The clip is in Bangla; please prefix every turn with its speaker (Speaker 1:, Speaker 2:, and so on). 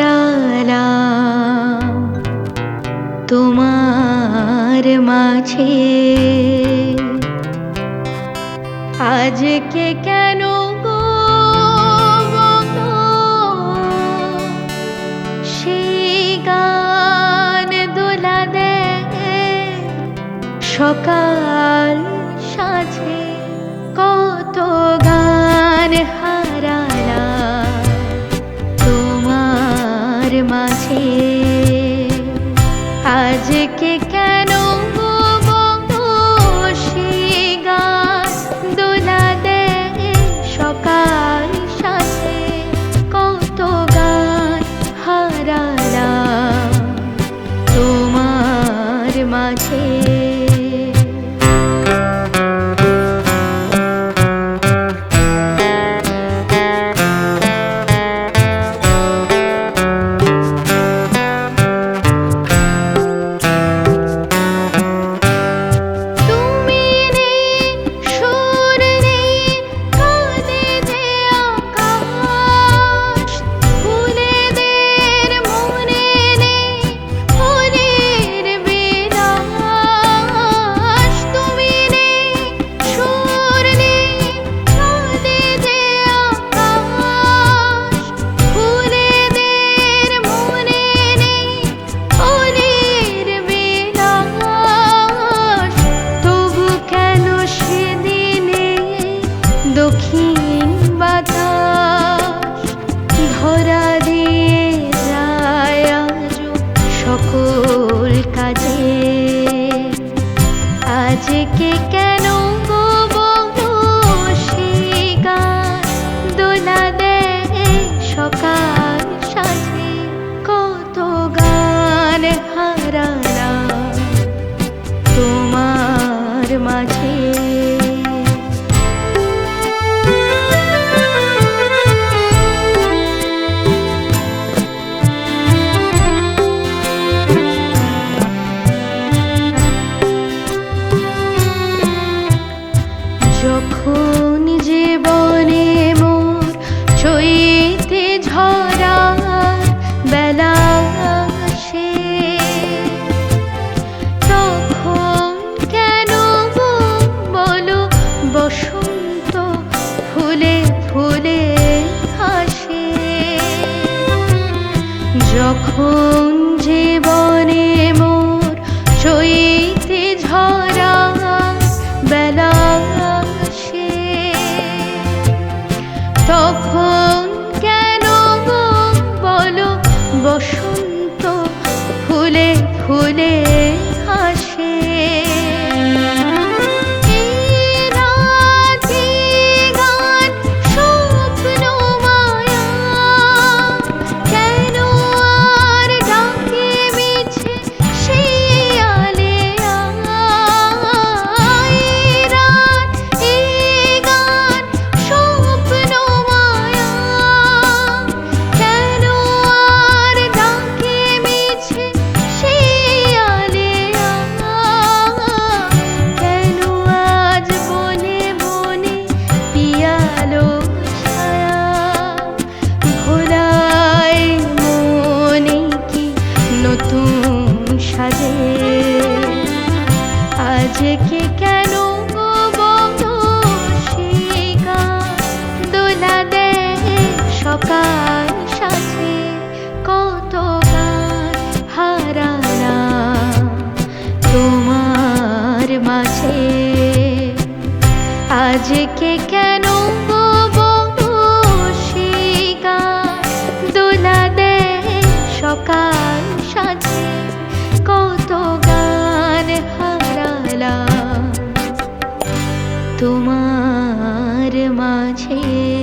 Speaker 1: রা রা তোমার মাঝে। আজকে কেন বনে মোর সইতে ঝরা বেলা সে তখন শেখে কেন গো সকাল সাথে কত হারানা। তোমার মাঝে আজকে কেন তোমার মাঝে